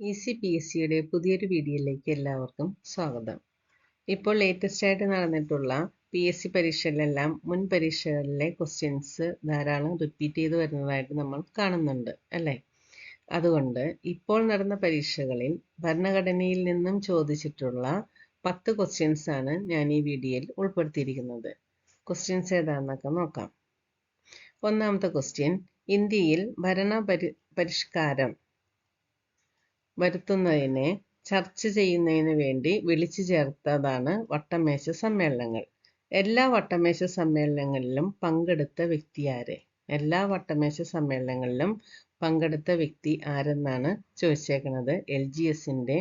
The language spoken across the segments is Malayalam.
ഇ സി പി എസ് സിയുടെ പുതിയൊരു വീഡിയോയിലേക്ക് എല്ലാവർക്കും സ്വാഗതം. ഇപ്പോൾ ലേറ്റസ്റ്റ് ആയിട്ട് നടന്നിട്ടുള്ള പി എസ് സി പരീക്ഷകളിലെല്ലാം മുൻ പരീക്ഷകളിലെ ക്വസ്റ്റ്യൻസ് ധാരാളം റിപ്പീറ്റ് ചെയ്ത് വരുന്നതായിട്ട് നമ്മൾ കാണുന്നുണ്ട് അല്ലേ? അതുകൊണ്ട് ഇപ്പോൾ നടന്ന പരീക്ഷകളിൽ ഭരണഘടനയിൽ നിന്നും ചോദിച്ചിട്ടുള്ള പത്ത് ക്വസ്റ്റ്യൻസ് ആണ് ഞാൻ ഈ വീഡിയോയിൽ ഉൾപ്പെടുത്തിയിരിക്കുന്നത്. ക്വസ്റ്റ്യൻസ് ഏതാണെന്നൊക്കെ നോക്കാം. ഒന്നാമത്തെ ക്വസ്റ്റ്യൻ ഇന്ത്യയിൽ ഭരണ പരി പരിഷ്കാരം വരുത്തുന്നതിനെ ചർച്ച ചെയ്യുന്നതിന് വേണ്ടി വിളിച്ചു ചേർത്തതാണ് വട്ടമേശ സമ്മേളനങ്ങൾ. എല്ലാ വട്ടമേശ സമ്മേളനങ്ങളിലും പങ്കെടുത്ത വ്യക്തി ആര്? എല്ലാ വട്ടമേശ സമ്മേളനങ്ങളിലും പങ്കെടുത്ത വ്യക്തി ആരെന്നാണ് ചോദിച്ചേക്കുന്നത് എൽ ജി എസിന്റെ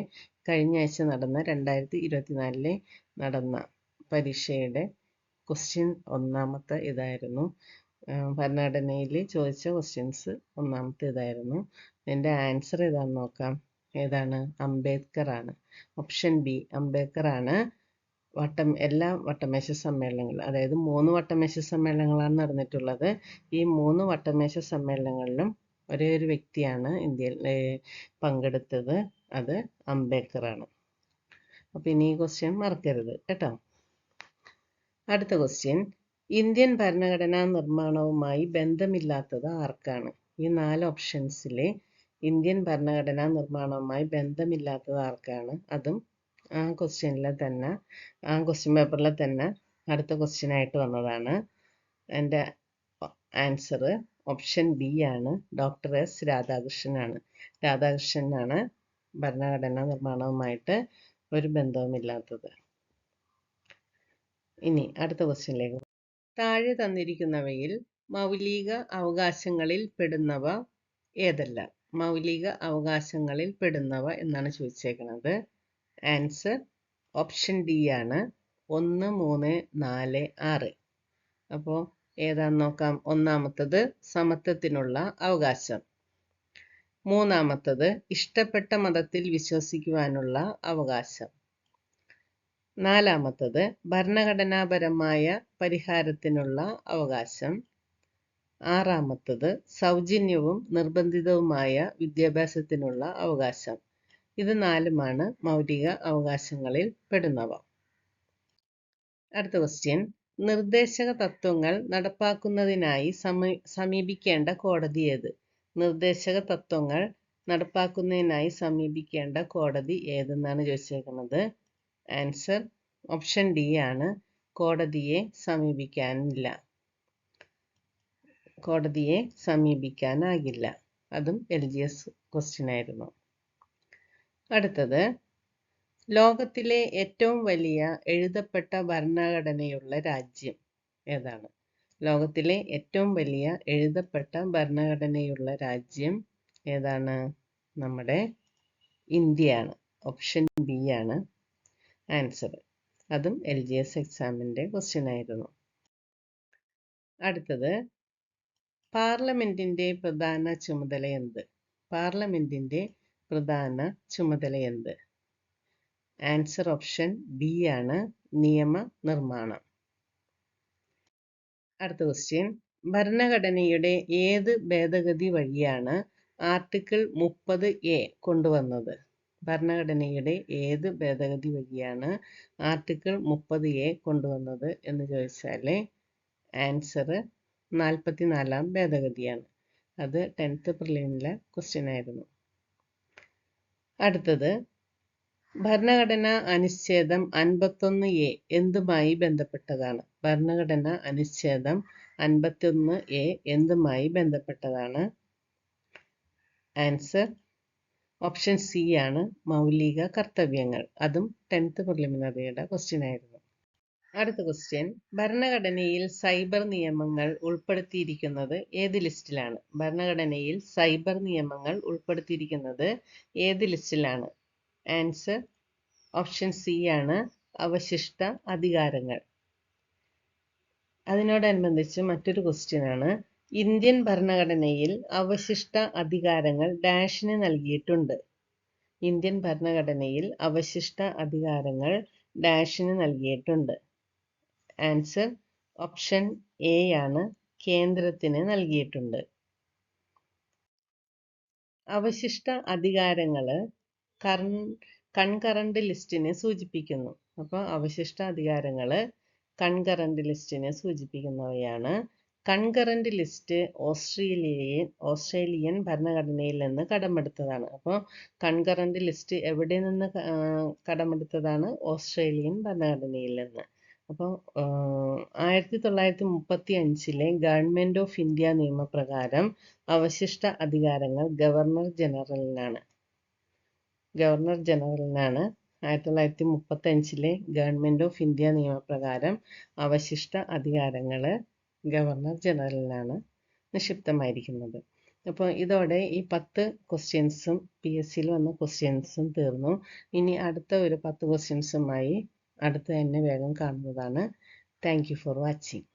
കഴിഞ്ഞ ആഴ്ച നടന്ന രണ്ടായിരത്തി ഇരുപത്തിനാലിലെ നടന്ന പരീക്ഷയുടെ ക്വസ്റ്റ്യൻ ഒന്നാമത്തെ ഇതായിരുന്നു. ഭരണഘടനയിൽ ചോദിച്ച ക്വസ്റ്റ്യൻസ് ഒന്നാമത്തെ ഇതായിരുന്നു. ഇതിന്റെ ആൻസർ ഏതാണെന്ന് നോക്കാം. ഏതാണ്? അംബേദ്കർ ആണ് ഓപ്ഷൻ ബി അംബേദ്കർ ആണ് വട്ടം എല്ലാ വട്ടമേശ സമ്മേളനങ്ങൾ അതായത് മൂന്ന് വട്ടമേശ സമ്മേളനങ്ങളാണ് നടന്നിട്ടുള്ളത്. ഈ മൂന്ന് വട്ടമേശ സമ്മേളനങ്ങളിലും ഒരേ ഒരു വ്യക്തിയാണ് ഇന്ത്യയിൽ പങ്കെടുത്തത്. അത് അംബേദ്കർ ആണ് അപ്പോൾ ഇനി ഈ ക്വസ്റ്റ്യൻ മറക്കരുത് കേട്ടോ? അടുത്ത ക്വസ്റ്റ്യൻ ഇന്ത്യൻ ഭരണഘടനാ നിർമ്മാണവുമായി ബന്ധമില്ലാത്തത് ആർക്കാണ്? ഈ നാല് ഓപ്ഷൻസിലെ ഇന്ത്യൻ ഭരണഘടനാ നിർമ്മാണവുമായി ബന്ധമില്ലാത്തത് ആർക്കാണ്? അതും ആ ക്വസ്റ്റ്യനിൽ തന്നെ ആ ക്വസ്റ്റ്യൻ പേപ്പറിൽ തന്നെ അടുത്ത ക്വസ്റ്റ്യൻ ആയിട്ട് വന്നതാണ്. എന്റെ ആൻസർ ഓപ്ഷൻ ബി ആണ്. ഡോക്ടർ എസ് രാധാകൃഷ്ണനാണ് രാധാകൃഷ്ണനാണ് ഭരണഘടനാ നിർമ്മാണവുമായിട്ട് ഒരു ബന്ധവുമില്ലാത്തത്. ഇനി അടുത്ത ക്വസ്റ്റ്യനിലേക്ക് താഴെ തന്നിരിക്കുന്നവയിൽ മൗലിക അവകാശങ്ങളിൽ പെടുന്നവ ഏതെല്ലാം? മൗലിക അവകാശങ്ങളിൽ പെടുന്നവ എന്നാണ് ചോദിച്ചേക്കുന്നത് ആൻസർ ഓപ്ഷൻ ഡി ആണ്. ഒന്ന് മൂന്ന് നാല് ആറ്. അപ്പോൾ ഏതാന്ന് നോക്കാം. ഒന്നാമത്തത് സമത്വത്തിനുള്ള അവകാശം. മൂന്നാമത്തത് ഇഷ്ടപ്പെട്ട മതത്തിൽ വിശ്വസിക്കുവാനുള്ള അവകാശം. നാലാമത്തത് ഭരണഘടനാപരമായ പരിഹാരത്തിനുള്ള അവകാശം. ആറാമത്തത് സൗജന്യവും നിർബന്ധിതവുമായ വിദ്യാഭ്യാസത്തിനുള്ള അവകാശം. ഇത് നാലുമാണ് മൗലിക അവകാശങ്ങളിൽ പെടുന്നവ. അടുത്ത ക്വസ്റ്റ്യൻ നിർദ്ദേശക തത്വങ്ങൾ നടപ്പാക്കുന്നതിനായി സമീ സമീപിക്കേണ്ട കോടതി ഏത്? നിർദ്ദേശക തത്വങ്ങൾ നടപ്പാക്കുന്നതിനായി സമീപിക്കേണ്ട കോടതി ഏതെന്നാണ് ചോദിച്ചേക്കുന്നത്? ആൻസർ ഓപ്ഷൻ ഡി ആണ്. കോടതിയെ സമീപിക്കാനില്ല. കോടതിയെ സമീപിക്കാനാകില്ല. അതും എൽ ജി എസ് ക്വസ്റ്റ്യൻ ആയിരുന്നു. അടുത്തത്. ലോകത്തിലെ ഏറ്റവും വലിയ എഴുതപ്പെട്ട ഭരണഘടനയുള്ള രാജ്യം ഏതാണ്? ലോകത്തിലെ ഏറ്റവും വലിയ എഴുതപ്പെട്ട ഭരണഘടനയുള്ള രാജ്യം ഏതാണ്? നമ്മുടെ ഇന്ത്യയാണ്. ഓപ്ഷൻ ബി ആണ് ആൻസർ അതും എൽ ജി എസ് എക്സാമിന്റെ ക്വസ്റ്റ്യൻ ആയിരുന്നു. അടുത്തത്. പാർലമെന്റിന്റെ പ്രധാന ചുമതല എന്ത്? പാർലമെന്റിന്റെ പ്രധാന ചുമതല എന്ത്? ആൻസർ ഓപ്ഷൻ ബി ആണ് നിയമ നിർമ്മാണം അടുത്ത ക്വസ്റ്റ്യൻ ഭരണഘടനയുടെ ഏത് ഭേദഗതി വഴിയാണ് ആർട്ടിക്കിൾ മുപ്പത് എ കൊണ്ടുവന്നത്? ഭരണഘടനയുടെ ഏത് ഭേദഗതി വഴിയാണ് ആർട്ടിക്കിൾ മുപ്പത് എ കൊണ്ടുവന്നത് എന്ന് ചോദിച്ചാൽ ആൻസർ നാൽപ്പത്തിനാലാം ഭേദഗതിയാണ്. അത് ടെൻത്ത് പ്രിലിമിലെ ക്വസ്റ്റ്യൻ ആയിരുന്നു. അടുത്തത് ഭരണഘടന അനുച്ഛേദം അൻപത്തൊന്ന് എ എന്തുമായി ബന്ധപ്പെട്ടതാണ്? ഭരണഘടന അനുച്ഛേദം അൻപത്തൊന്ന് എ എന്തുമായി ബന്ധപ്പെട്ടതാണ്? ആൻസർ ഓപ്ഷൻ സി ആണ് മൗലിക കർത്തവ്യങ്ങൾ. അതും ടെൻത്ത് പ്രിലിമിനറിയുടെ ക്വസ്റ്റ്യൻ ആയിരുന്നു. അടുത്ത ക്വസ്റ്റ്യൻ ഭരണഘടനയിൽ സൈബർ നിയമങ്ങൾ ഉൾപ്പെടുത്തിയിരിക്കുന്നത് ഏത് ലിസ്റ്റിലാണ് ഭരണഘടനയിൽ സൈബർ നിയമങ്ങൾ ഉൾപ്പെടുത്തിയിരിക്കുന്നത് ഏത് ലിസ്റ്റിലാണ് ആൻസർ ഓപ്ഷൻ സി ആണ് അവശിഷ്ട അധികാരങ്ങൾ. അതിനോടനുബന്ധിച്ച് മറ്റൊരു ക്വസ്റ്റ്യൻ ആണ്. ഇന്ത്യൻ ഭരണഘടനയിൽ അവശിഷ്ട അധികാരങ്ങൾ ഡാഷിന് നൽകിയിട്ടുണ്ട്. ഇന്ത്യൻ ഭരണഘടനയിൽ അവശിഷ്ട അധികാരങ്ങൾ ഡാഷിന് നൽകിയിട്ടുണ്ട്. ആൻസർ ഓപ്ഷൻ എ ആണ് കേന്ദ്രത്തിന് നൽകിയിട്ടുണ്ട്. അവശിഷ്ട അധികാരങ്ങൾ കർ കൺകറന്റ് ലിസ്റ്റിനെ സൂചിപ്പിക്കുന്നു. അപ്പോൾ അവശിഷ്ട അധികാരങ്ങൾ കൺകറന്റ് ലിസ്റ്റിനെ സൂചിപ്പിക്കുന്നവയാണ്. കൺകറന്റ് ലിസ്റ്റ് ഓസ്ട്രേലിയൻ ഓസ്ട്രേലിയൻ ഭരണഘടനയിൽ നിന്ന് കടമെടുത്തതാണ്. അപ്പോൾ കൺകറന്റ് ലിസ്റ്റ് എവിടെ നിന്ന് കടമെടുത്തതാണ്? ഓസ്ട്രേലിയൻ ഭരണഘടനയിൽ നിന്ന്. അപ്പോൾ ആയിരത്തി തൊള്ളായിരത്തി മുപ്പത്തി അഞ്ചിലെ ഗവൺമെന്റ് ഓഫ് ഇന്ത്യ നിയമപ്രകാരം അവശിഷ്ട അധികാരങ്ങൾ ഗവർണർ ജനറലിനാണ്. ഗവർണർ ജനറലിനാണ് ആയിരത്തി തൊള്ളായിരത്തി മുപ്പത്തി അഞ്ചിലെ ഗവൺമെന്റ് ഓഫ് ഇന്ത്യ നിയമപ്രകാരം അവശിഷ്ട അധികാരങ്ങൾ ഗവർണർ ജനറലിനാണ് നിക്ഷിപ്തമായിരിക്കുന്നത്. അപ്പോൾ ഇതോടെ ഈ പത്ത് ക്വസ്റ്റ്യൻസും പി എസ് സിയിൽ വന്ന ക്വസ്റ്റ്യൻസും തീർന്നു. ഇനി അടുത്ത ഒരു പത്ത് ക്വസ്റ്റ്യൻസുമായി അടുത്ത് തന്നെ വേഗം കാണുന്നതാണ്. Thank for watching